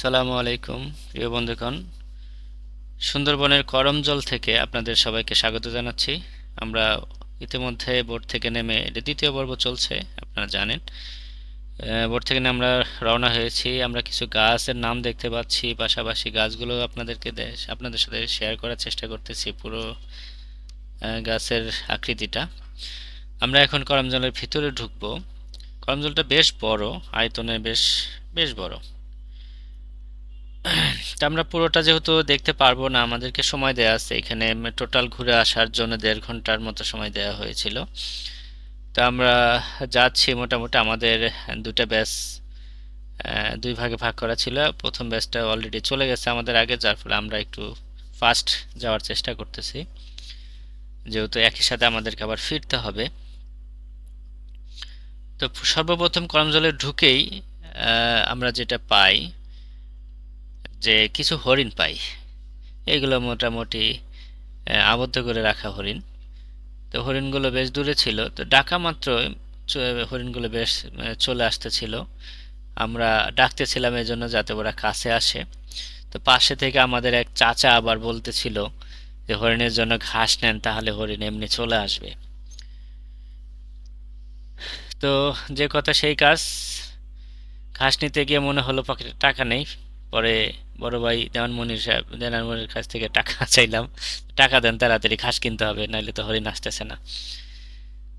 সালামু আলাইকুম, প্রিয় বন্ধুগণ। সুন্দরবনের করমজল থেকে আপনাদের সবাইকে স্বাগত জানাচ্ছি। আমরা ইতিমধ্যে বোর্ড থেকে নেমে এটা দ্বিতীয় পর্ব চলছে, আপনারা জানেন। বোর্ড থেকে আমরা রওনা হয়েছি। আমরা কিছু গাছের নাম দেখতে পাচ্ছি, পাশাপাশি গাছগুলো আপনাদেরকে আপনাদের সাথে শেয়ার করার চেষ্টা করতেছি পুরো গাছের আকৃতিটা। আমরা এখন করমজলের ভিতরে ঢুকবো। করমজলটা বেশ বড়, আয়তনে বেশ বেশ বড়। তা আমরা পুরোটা যেহেতু দেখতে পারব না, আমাদেরকে সময় দেওয়া আছে। এখানে টোটাল ঘুরে আসার জন্য দেড় ঘণ্টার মতো সময় দেওয়া হয়েছিল। তো আমরা যাচ্ছি, মোটামুটি আমাদের দুটা ব্যাচ দুই ভাগে ভাগ করা ছিল। প্রথম ব্যাচটা অলরেডি চলে গেছে আমাদের আগে, যার ফলে আমরা একটু ফাস্ট যাওয়ার চেষ্টা করতেছি। যেহেতু একই সাথে আমাদেরকে আবার ফিরতে হবে। তো সর্বপ্রথম করমজলে ঢুকেই আমরা যেটা পাই যে কিছু হরিণ পাই, এগুলো মোটামুটি আবদ্ধ করে রাখা হরিণ। তো হরিণগুলো বেশ দূরে ছিল। তো ডাকা মাত্র হরিণগুলো বেশ চলে আসতেছিল আমরা ডাকতেছিলাম এই জন্য যাতে ওরা কাছে আসে। তো পাশে থেকে আমাদের এক চাচা আবার বলতেছিল যে, হরিণের জন্য ঘাস নেন, তাহলে হরিণ এমনি চলে আসবে। তো যে কথা সেই কাজ। ঘাস নিতে গিয়ে মনে হলো পকেটে টাকা নেই। পরে বড় ভাই দেওয়ানমনির সাহেব দেওয়ানমনির কাছ থেকে টাকা চাইলাম। টাকা দেন, তাড়াতাড়ি ঘাস কিনতে হবে, নাহলে তো হরিণ আসতেছে না।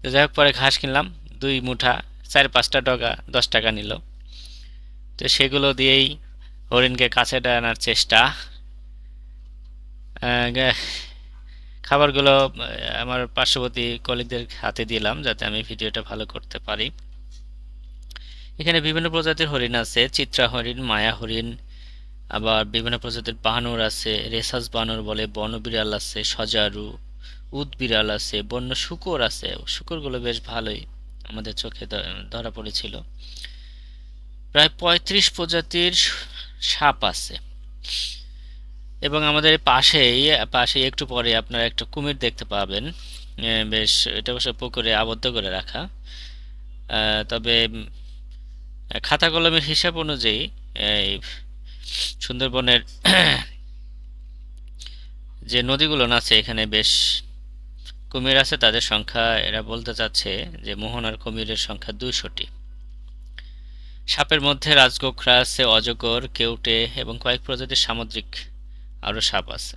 তো যাই হোক, পরে ঘাস কিনলাম, দুই মুঠা, চার পাঁচটা ডগা, দশ টাকা নিল। তো সেগুলো দিয়েই হরিণকে কাছে আনার চেষ্টা। খাবারগুলো আমার পার্শ্ববর্তী কলিগদের হাতে দিলাম, যাতে আমি ভিডিওটা ভালো করতে পারি। এখানে বিভিন্ন প্রজাতির হরিণ আছে, চিত্রা হরিণ, মায়া হরিণ আবার বিভিন্ন প্রজাতির বানর আছে, রেসাস বানর বলে, বন বিড়াল আছে, সজারু, উদ বিড়াল আছে, বন্য শুকর আছে। শূকরগুলো বেশ ভালোই আমাদের চোখে ধরা পড়েছিল। প্রায় পঁয়ত্রিশ প্রজাতির সাপ আছে। এবং আমাদের পাশেই পাশেই একটু পরে আপনারা একটা কুমির দেখতে পাবেন। বেশ, এটা অবশ্য পুকুরে আবদ্ধ করে রাখা। তবে খাতা কলমের হিসাব অনুযায়ী সুন্দরবনের যে নদীগুলো আছে এখানে বেশ কুমির আছে, তাদের সংখ্যা, এরা বলতে চাচ্ছে যে মোহনার কুমিরের সংখ্যা দুইশোটি। সাপের মধ্যে রাজগোখরা আছে, অজগর, কেউটে এবং কয়েক প্রজাতির সামুদ্রিক আরও সাপ আছে।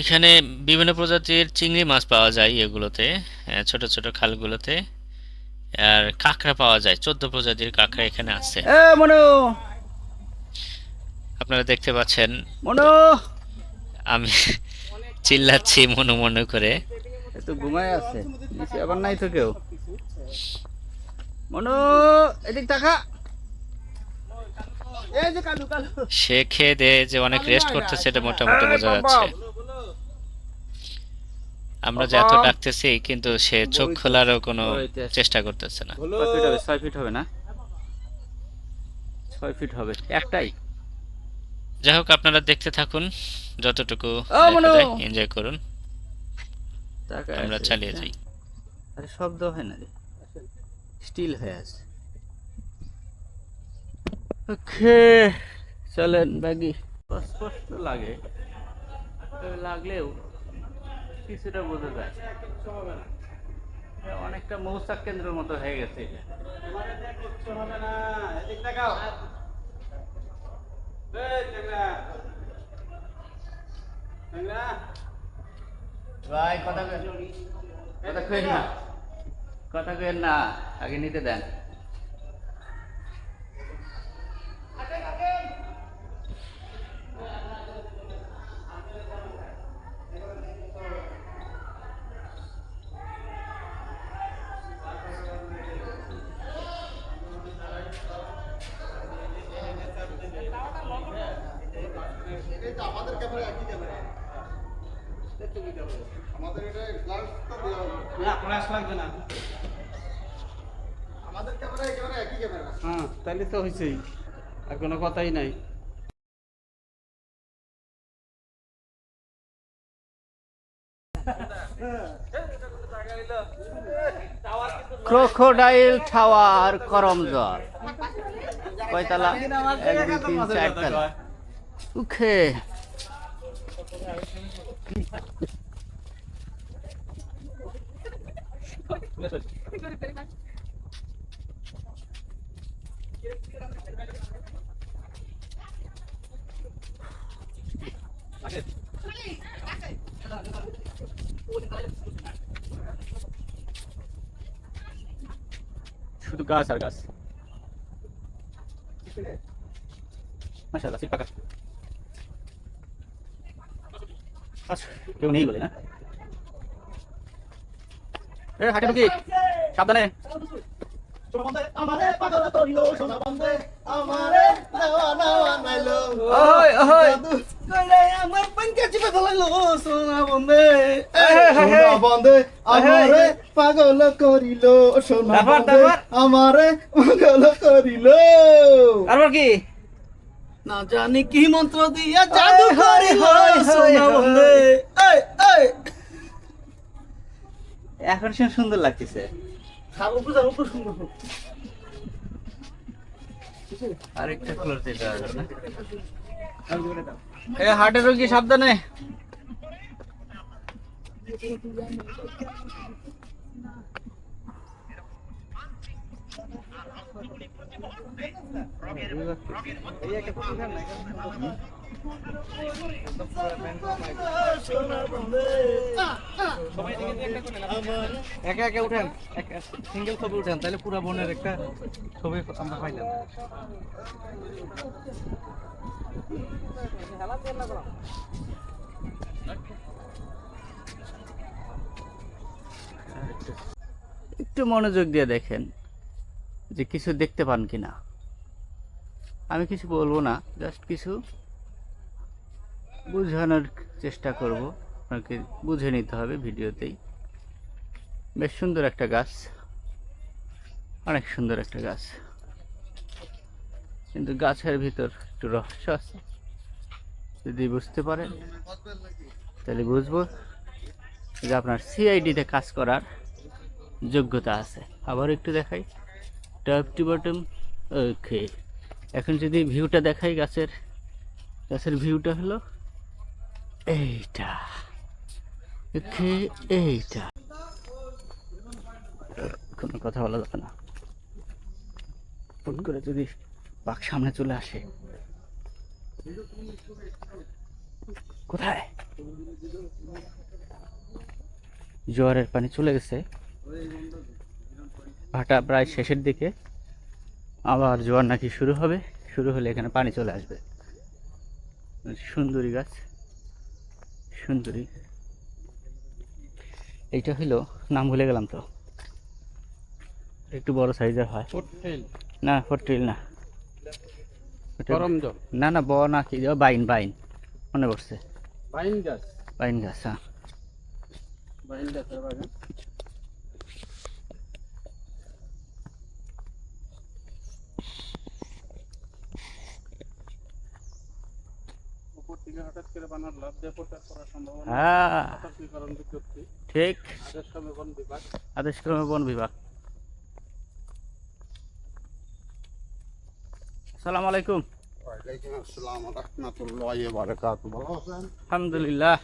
এখানে বিভিন্ন প্রজাতির চিংড়ি মাছ পাওয়া যায় এগুলোতে ছোট ছোট খালগুলোতে। আর কাঁকড়া পাওয়া যায়, চোদ্দ প্রজাতির কাঁকড়া এখানে আছে। আপনারা দেখতে পাচ্ছেন। মনু! আমি চিল্লাচ্ছি মনে মনে করে। তো ঘুমায় আছে। নিচে আবার নাই তো কেউ। মনু এদিক তাকা। কালু সে খেয়ে দিয়ে যে অনেক রেস্ট করতেছে এটা মোটামুটি বোঝা যাচ্ছে। আমরা যে এত ডাকতেছি কিন্তু সে চোখ খোলারও কোনো চেষ্টা করতেছে না। কয় ফিট হবে? ছয় ফিট হবে না? ছয় ফিট হবে। একটাই? যাই হোক আপনারা দেখতে থাকুন যতটুকু এনজয় করুন। আমরা চালিয়ে হ্যাঁ। যাই। আরে শব্দ হয় না রে। স্টিল হয়ে আছে। ওকে চলেন বাগি। স্পষ্ট লাগে তবে লাগলেও কিছুটা বোঝা যায়। অনেকটা মৌচাক কেন্দ্রের মতো হয়ে গেছে এটা। ভাই কথা কথা কেন না। কথা কেন না আগে নিতে দেন। না ক্লাস লাগবে না। হ্যাঁ তাহলে তো হয়েছেই আর কোনো কথাই নাই। ক্রোকোডাইল টাওয়ার করমজল কয়তলা? এক দুই তিন চারতলা উখে শুধু গাছ আর গাছ। মাশাআল্লাহ সিট পাকা। আচ্ছা কেউ নেই বলে না? এ হাটে ঢুকি সাবধানে। পাগল করিল? আমারে পাগল করিল। তারপর কি? না জানি কি মন্ত্র দিয়া জাদু করিল সোনা বন্ধে এই এই। এখন সে সুন্দর লাগতেছে। আরেকটা ফ্লোর দিতে হবে না? এ হাটে রোগী সাবধানে। একা একা উঠেন সিঙ্গেল ছবি উঠেন, তাহলে পুরো বনের একটা ছবি আমরা পাইলাম। একটু মনোযোগ দিয়ে দেখেন যে কিছু দেখতে পান কিনা। আমি কিছু বলব না জাস্ট কিছু বোঝানোর চেষ্টা করব। আপনাকে বুঝে নিতে হবে ভিডিওতেই। বেশ সুন্দর একটা গাছ। অনেক সুন্দর একটা গাছ। কিন্তু গাছের ভিতর একটু রহস্য আছে। যদি বুঝতে পারেন, তাহলে বুঝব যে আপনার সিআইডিতে কাজ করার যোগ্যতা আছে। আবার একটু দেখাই। টপ টু বটম ওকে এখন যদি ভিউটা দেখাই গাছের গাছের ভিউটা হলো এইটা। ওকে এইটা? কোনো কথা বলা যাবে না। ফোন করে যদি বাঘ সামনে চলে আসে। কোথায়? জোয়ারের পানি চলে গেছে। ভাটা প্রায় শেষের দিকে। আবার জোয়ার নাকি শুরু হবে। শুরু হলে এখানে পানি চলে আসবে। সুন্দরী গাছ। সুন্দরী। এইটা হলো নাম ভুলে গেলাম তো। একটু বড় সাইজের হয়। না ফোরটিল না। না না ব না কি বাইন বাইন। মনে পড়ছে। বাইন গাছ। বাইন গাছ হ্যাঁ। বাইন গাছের বাগান হঠাৎ করে বানার লাভ দিয়ে প্রচার করার সম্ভাবনা হ্যাঁ। সতর্কীকরণ বিজ্ঞপ্তি। ঠিক। আদেশ বন বিভাগ। আদেশ বন বিভাগ। আসসালামু আলাইকুম। ওয়ালাইকুম আসসালাম রহমতুল্লাহ বারাকাতু ভালো আছেন? আলহামদুলিল্লাহ।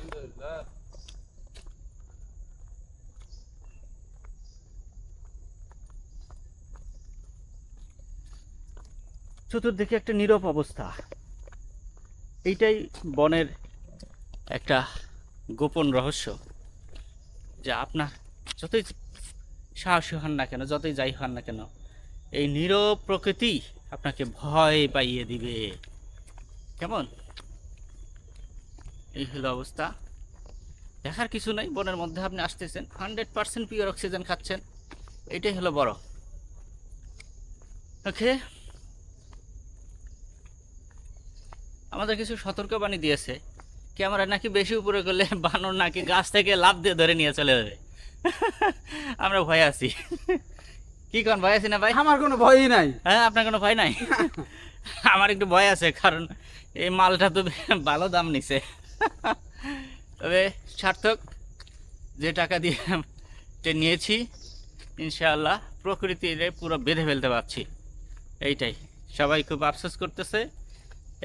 চতুর্দিকে একটা নীরব অবস্থা। এইটাই বনের একটা গোপন রহস্য যে আপনার যতই সাহসী হন না কেন, যতই যাই হন না কেন, এই নীরব প্রকৃতি আপনাকে ভয় পাইয়ে দিবে। কেমন? এই হলো অবস্থা। দেখার কিছু নাই, বনের মধ্যে আপনি আসতেছেন। হান্ড্রেড পার্সেন্ট পিওর অক্সিজেন খাচ্ছেন। এটাই হলো বড়। ওকে আমাদের কিছু সতর্কবাণী দিয়েছে। ক্যামেরা নাকি বেশি উপরে করলে বানর নাকি গাছ থেকে লাভ দিয়ে ধরে নিয়ে চলে যাবে। আমরা ভয় আছি। কি কোন ভয় আছি না ভাই? আমার কোনো ভয়ই নাই। হ্যাঁ আপনার কোনো ভয় নাই? আমার একটু ভয় আছে কারণ এই মালটা তো ভালো দাম নিছে। তবে সার্থক যে টাকা দিয়ে নিয়েছি ইনশাআল্লাহ প্রকৃতির পুরো বেঁধে ফেলতে পারছি। এইটাই। সবাই খুব আফসোস করতেছে।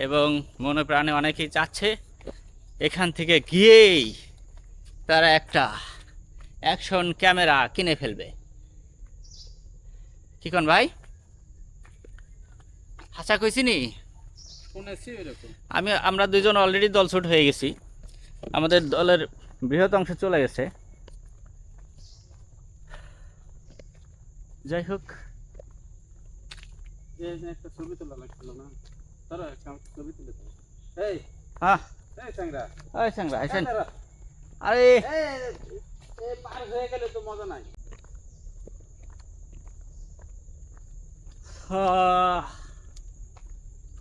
এবং মনে প্রাণে অনেকেই চাচ্ছে এখান থেকে গিয়েই তারা একটা অ্যাকশন ক্যামেরা কিনে ফেলবে। কি কোন ভাই? হাসা কইছি নি? আমি আমরা দুজন অলরেডি দলছুট হয়ে গেছি। আমাদের দলের বৃহৎ অংশ চলে গেছে। যাই হোক। একটা ছবি তোলা লাগছিল না? আরে। পার হয়ে গেলে তো মজা নাই।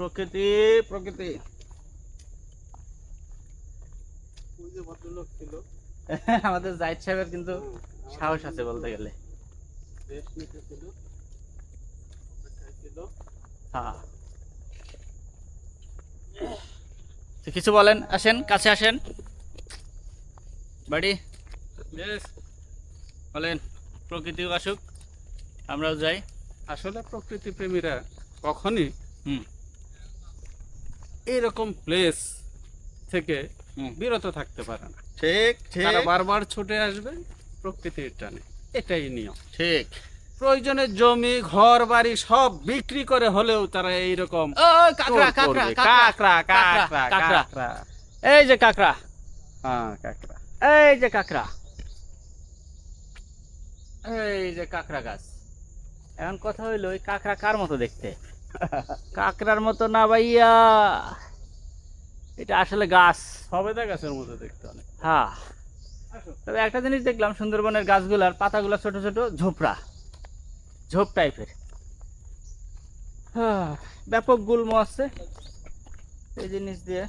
প্রকৃতি প্রকৃতি। আমাদের জাহিদ সাহেবের কিন্তু সাহস আছে বলতে গেলে। হ্যাঁ তো কিছু বলেন আসেন কাছে আসেন। বাড়ি? বলেন প্রকৃতি আসুক আমরাও যাই। আসলে প্রকৃতি প্রেমীরা কখনই হুম। এইরকম প্লেস থেকে হুম। বিরত থাকতে পারে না। ঠিক ঠিক। বারবার ছুটে আসবে প্রকৃতির টানে। এটাই নিয়ম। ঠিক। প্রয়োজনে জমি ঘর বাড়ি সব বিক্রি করে হলেও তারা এইরকম কাকড়া কাকড়া কাকড়া কাকড়া কাকড়া, কাকড়া কাকড়া। কাকড়া। এই যে কাকড়া। হ্যাঁ কাকড়া। এই যে কাকড়া। এই যে কাকড়া গাছ। এখন কথা হইল ওই কাকড়া কার মতো দেখতে? কাকড়ার মতো না ভাইয়া। এটা আসলে গাছ। সবেদা গাছের মতো দেখতে অনেক। হ্যাঁ। তবে একটা জিনিস দেখলাম সুন্দরবনের গাছগুলার পাতাগুলো ছোট ছোট ঝোপড়া। ঝোপ টাইপের। হ্যাঁ, ব্যাপক গুল্ম আছে। এই জিনিস দিয়ে।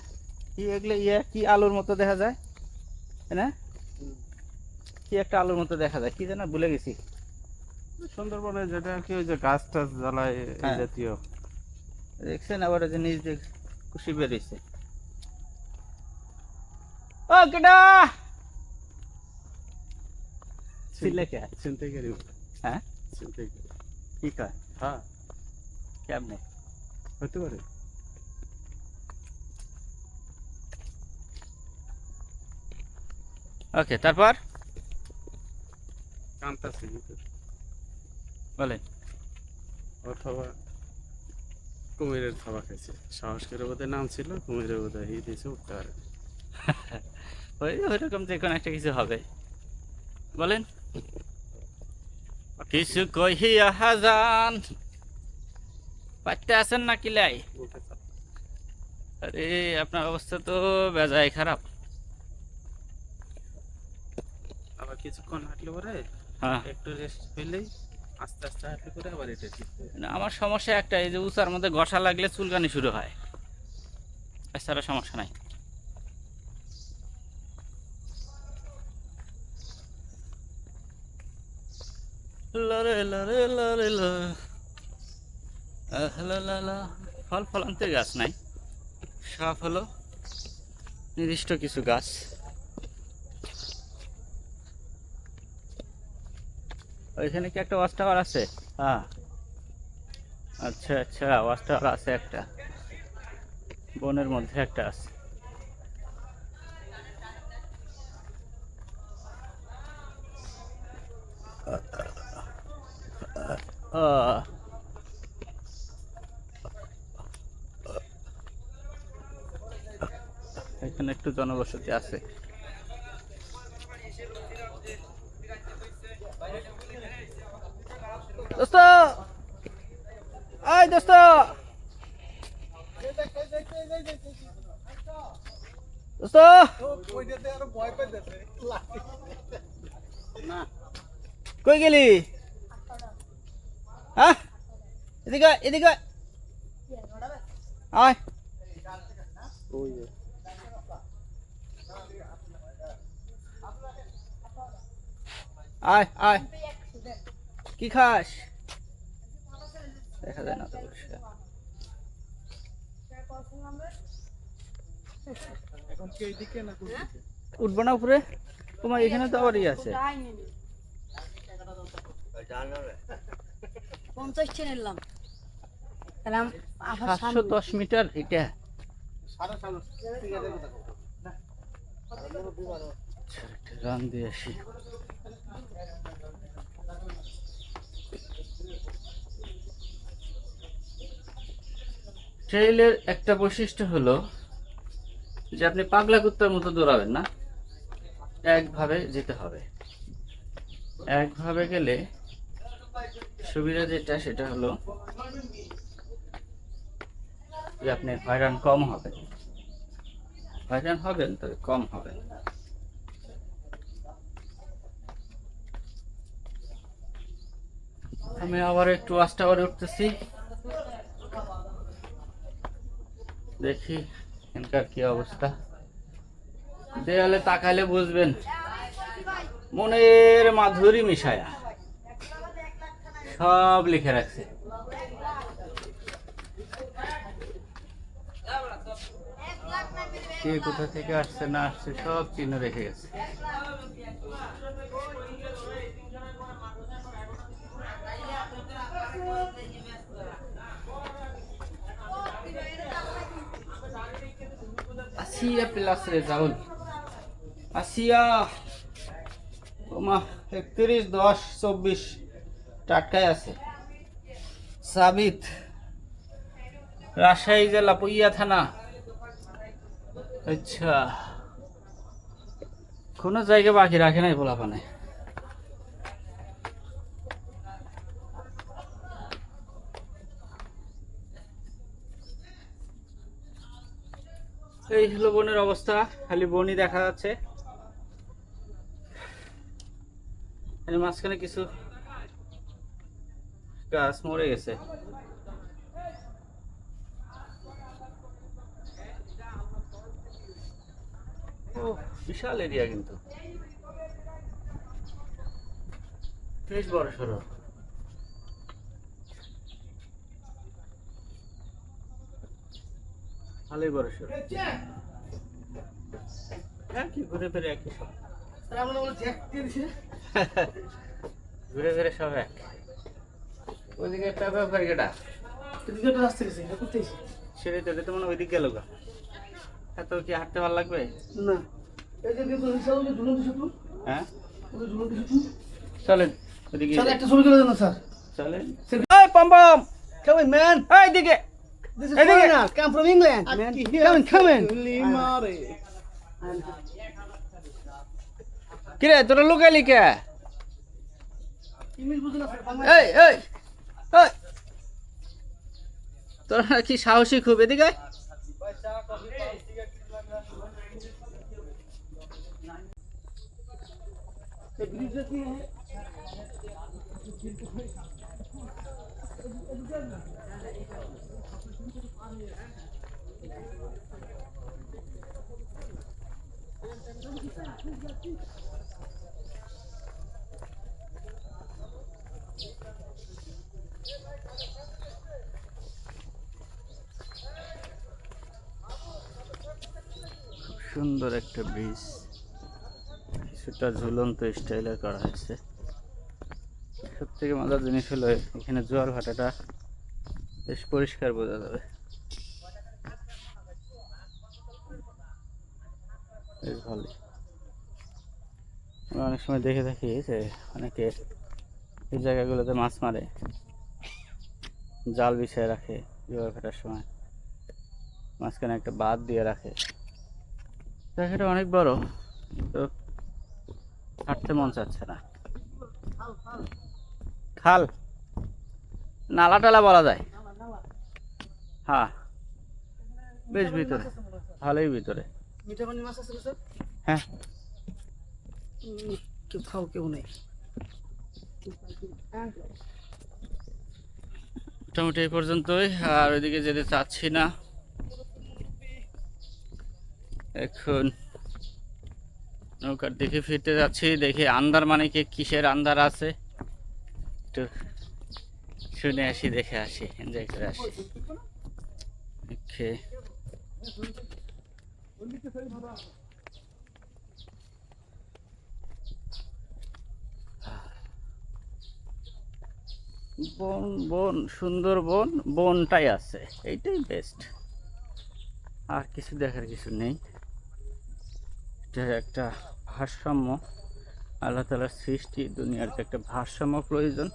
কি এগুলো ইয়ে কি আলুর মতো দেখা যায়? না? কি একটা আলুর মতো দেখা যায়? কি যেন ভুলে গেছি। সুন্দরবনে যেটা কি ওই যে গাছ টাছ জ্বালায় এই হ্যাঁ। জাতীয়। দেখছেন আবার ওই যে নিচ দিয়ে খুশি বেরিয়েছে। ও কেডা? ছিলে কে? ছিনতাইকারী হ্যাঁ? ছিনতাইকারী কি কয় হ্যাঁ। কেমনে? হতে পারে। ওকে তারপর? কান্তাছে কিন্তু বলেন। অথবা কুমিরের থাবা খাইছে। সাহস করে বোধহয় নাম ছিল কুমিরের বোধহয় হি দিয়েছে উঠতে পারে ওই ওইরকম যে কোনো একটা কিছু হবে। বলেন। কিছু কহিয়া হাজান। পাইতে আছেন না কিলাই আরে আপনার অবস্থা তো বেজায় খারাপ। আবার কিছুক্ষণ হাঁটলে পরে হ্যাঁ। একটু রেস্ট পেলেই আস্তে আস্তে হাঁটলে পরে আবার এটা। না, আমার সমস্যা একটা এই যে উচার মধ্যে ঘষা লাগলে চুলকানি শুরু হয়। এছাড়া সমস্যা নাই। লরে লরে লরে ল। আহ, লা লা লা। ফল ফলান্তের গাছ নাই। সব হলো। নির্দিষ্ট কিছু গাছ। ওইখানে কি একটা ওয়াচ টাওয়ার আছে? হ্যাঁ আচ্ছা আচ্ছা ওয়াচ টাওয়ার আছে একটা। বনের মধ্যে একটা আছে। এখানে একটু জনবসতি আছে। দোস্ত! আয় দোস্ত! দোস্ত! কই গেলি? হ্যাঁ এদিকে এদিকে আয়। আয় আয় কি খাস দেখা যায় না তো। উঠবো না উপরে তোমার এখানে তো আবার ইয়ে আছে পঞ্চাশ সাতশো দশ মিটার এটা। রান দিয়ে আসি। ট্রেইলের একটা বৈশিষ্ট্য হলো যে আপনি পাগলা কুত্তার মতো দৌড়াবেন না। একভাবে যেতে হবে। একভাবে গেলে সুবিধা যেটা, সেটা হলো যে আপনি হয়রান কম হবে হয়রান হবেন, তবে কম হবে আমি আবার একটু ওয়াচ টাওয়ারে উঠতেছি। দেখি এখানকার কি অবস্থা। দেয়ালে তাকালে বুঝবেন, মনের মাধুরী মিশায়া। সব লিখে রাখছে। কে কোথা থেকে আসছে, না আসছে, সব চিহ্ন রেখে গেছে। আসিয়া প্লাস রেজাউল আসিয়া ওমা একত্রিশ, দশ, চব্বিশ। টাটকায় আছে। সাবিত, রাজশাহী জেলা, পুইয়া থানা। আচ্ছা। কোনো জায়গা বাকি রাখে নাই পোলাপানে। এই হলো বনের অবস্থা, খালি বনই দেখা যাচ্ছে। মাঝখানে কিছু গাছ মরে গেছে। ও বিশাল এরিয়া কিন্তু। বেশ বড় সড়ো। ভালোই বড় সড়ো। হ্যাঁ কি ঘুরে ফিরে একই সব। ঘুরে ফিরে সব এক। ওইদিকে পেঁপে ফেরকেটা সেটাই তো এটা তো মনে হয় ওইদিক গেল গা। এত কি হাঁটতে ভালো লাগবে? না। হ্যাঁ? চলেন ওইদিকে একটা ছবি করে দেন স্যার। চলেন। এই পম পম! man. এই দিকে This is Hey, look at- foreigner. Come from England, man. Come in, come in. কিরে তোরা লুকাইলি কে। এই এই এই। তোরা কি সাহসী খুব এদিকে আয়। ये সুন্দর একটা ব্রিজ। কিছুটা ঝুলন্ত স্টাইলে করা হয়েছে। সব থেকে মজার জিনিস হলো, এখানে জোয়ার ভাটাটা বেশ পরিষ্কার বোঝা যাবে। বেশ আমরা অনেক সময় দেখে থাকি যে, অনেকে এই জায়গাগুলোতে মাছ মারে, জাল বিছায় রাখে জোয়ার ভাটার সময়। মাঝখানে একটা বাদ দিয়ে রাখে। জায়গাটা অনেক বড় তো হাঁটতে মন চাচ্ছে না। খাল। নালা টালা বলা যায়। হ্যাঁ। বেশ ভিতরে। ভালোই ভিতরে। হ্যাঁ। কেউ খাও কেউ নেই। মোটামুটি এই পর্যন্তই আর ওইদিকে যেতে চাচ্ছি না। এখন নৌকার দিকে ফিরতে যাচ্ছি, দেখি আন্দার মানে কি, কিসের আন্দার আছে? একটু শুনে আসি, দেখে আসি এনজয় করে আসি। বন বন, সুন্দর বন, বনটাই আছে, এইটাই বেস্ট আর কিছু দেখার কিছু নেই। এটা একটা ভারসাম্য, আল্লাহ তালার সৃষ্টি, দুনিয়ার যে একটা ভারসাম্য প্রয়োজন,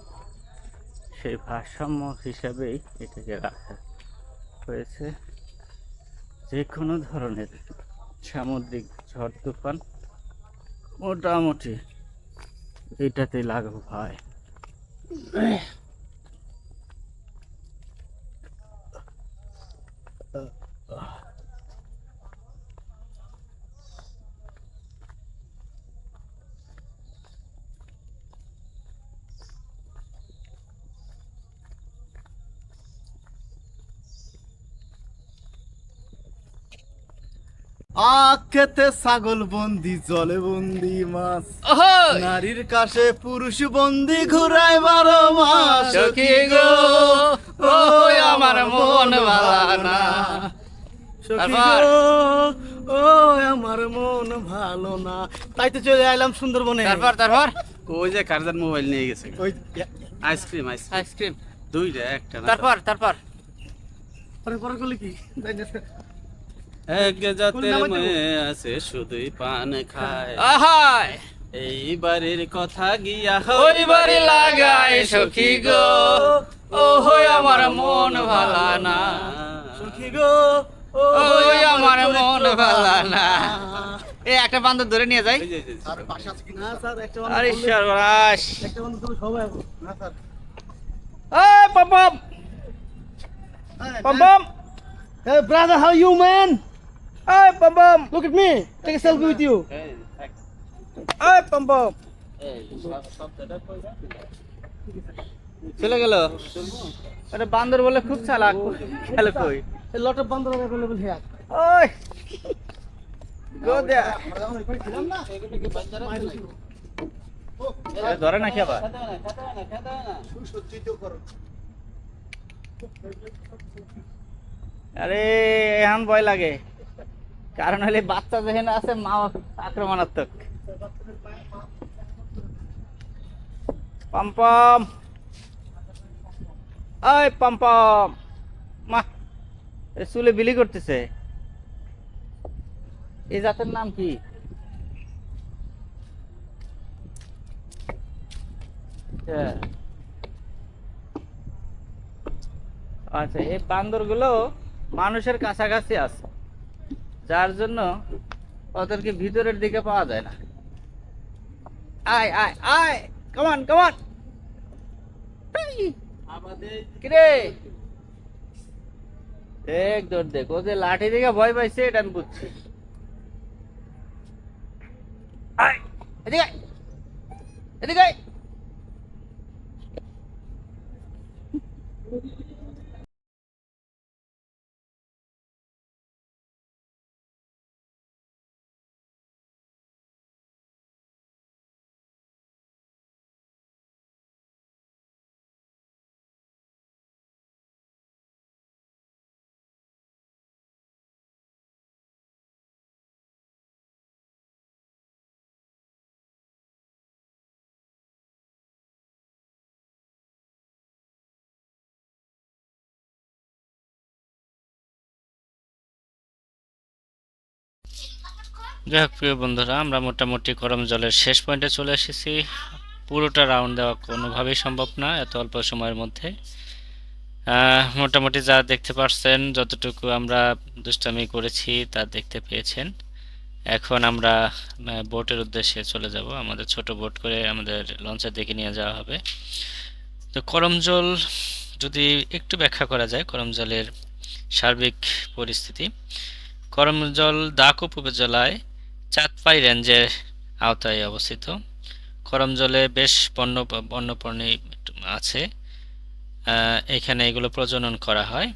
সেই ভারসাম্য হিসাবেই এটাকে রাখা হয়েছে। যে কোনো ধরনের সামুদ্রিক ঝড়, তুফান, মোটামুটি এটাতে লাঘব হয়। আখেতে ছাগল বন্দি জলে বন্দি মাছ। নারীর কাছে পুরুষ বন্দি ঘুরায় বারো মাস। সখী গো ও আমার মন ভালা না সখী ও আমার মন ভালো না তাই তো চলে আইলাম সুন্দরবনে। তারপর তারপর? ওই যে কারজার মোবাইল নিয়ে গেছে। ওই আইসক্রিম আইসক্রিম। আইসক্রিম। দুইটা একটা তারপর তারপর? পরে পরে করলে কি। এক জাতের? মেয়ে আছে শুধুই পান খায়। আহাই এই বাড়ির কথা গিয়া ওই বাড়ি লাগাই সখী গো। ও হই আমার মন ভালা না সখী গো। ও ওই আমার মন ভালা না এ একটা বান্ধব ধরে নিয়ে যাই। আরে সর্বনাশ একটা বন্ধু তুমি সবাই না স্যার। এই পম পম পম পম Hey brother, how you man? এই পম পম Look at me. Take a selfie with you. পম এই, সব- চলে গেল। আরে বান্দর বলে খুব চালাক। খেলে কই? A lot of bandara available here. ওই। গো দে ধরে নাকি আবার? খেতে না, খেতে না, খেতে না। আরে এখন ভয় লাগে। কারণ হলে বাচ্চা যেখানে আছে, মা আক্রমণাত্মক। পম্পম। ওই পম্পম। মা চুলে বিলি করতেছে। এই জাতের নাম কি। আচ্ছা এই বান্দরগুলো মানুষের কাছাকাছি আছে। যার জন্য ওদেরকে ভিতরের দিকে পাওয়া যায় না। আয় আয় আয় কমান কমান দেখ, দৌড় দেখ, ও যে লাঠি দিকে ভয় পাইছে, এটা আমি বুঝছি। আয়, এদিকে এদিকে যাই হোক, প্রিয় বন্ধুরা, আমরা মোটামুটি গরম জলের শেষ পয়েন্টে চলে এসেছি। পুরোটা রাউন্ড দেওয়া কোনোভাবেই সম্ভব না, এত অল্প সময়ের মধ্যে। মোটামুটি যা দেখতে পারছেন, যতটুকু আমরা দুষ্টামি করেছি, তা দেখতে পেয়েছেন। এখন আমরা বোটের উদ্দেশ্যে চলে যাব। আমাদের ছোট বোট করে আমাদের লঞ্চের দিকে নিয়ে যাওয়া হবে। তো করমজল যদি একটু ব্যাখ্যা করা যায় করমজলের সার্বিক পরিস্থিতি। করমজল দাকুপ উপজেলায় চাঁদপাই রেঞ্জের আওতায় অবস্থিত। করমজলে বেশ বন্য, বন্যপ্রাণী আছে। এখানে এগুলো প্রজনন করা হয়।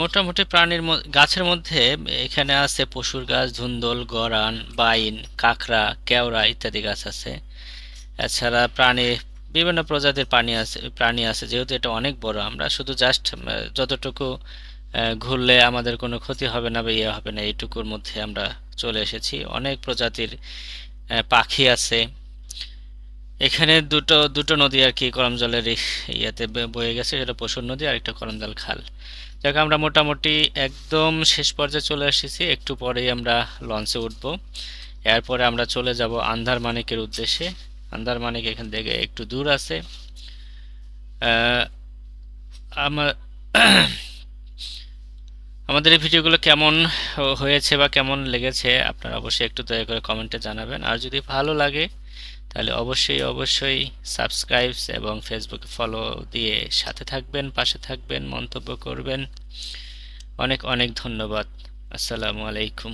মোটামুটি প্রাণীর গাছের মধ্যে এখানে আছে পশুর গাছ, ধুন্দল, গরান, বাইন, কাঁকড়া, কেওড়া ইত্যাদি গাছ আছে। এছাড়া প্রাণী, বিভিন্ন প্রজাতির প্রাণী আছে প্রাণী আছে। যেহেতু এটা অনেক বড় আমরা, শুধু জাস্ট যতটুকু ঘুরলে আমাদের কোনো ক্ষতি হবে না বা ইয়ে হবে না, এইটুকুর মধ্যে আমরা চলে এসেছি। অনেক প্রজাতির পাখি আছে। এখানে দুটো দুটো নদী আর কি করম জলের ইয়েতে বয়ে গেছে, সেটা পশুর নদী আর একটা করমজল খাল। যাক, আমরা মোটামুটি একদম শেষ পর্যায়ে চলে এসেছি। একটু পরেই আমরা লঞ্চে উঠবো। এরপরে আমরা চলে যাব আন্ধারমানিকের উদ্দেশ্যে। আন্ধারমানিক এখান থেকে একটু দূর আছে। আমার আমাদের এই ভিডিওগুলো কেমন হয়েছে বা কেমন লেগেছে আপনারা অবশ্যই একটু দয়া করে কমেন্টে জানাবেন। আর যদি ভালো লাগে, তাহলে অবশ্যই অবশ্যই সাবস্ক্রাইবস এবং ফেসবুকে ফলো দিয়ে সাথে থাকবেন, পাশে থাকবেন, মন্তব্য করবেন। অনেক অনেক ধন্যবাদ। আসসালামু আলাইকুম।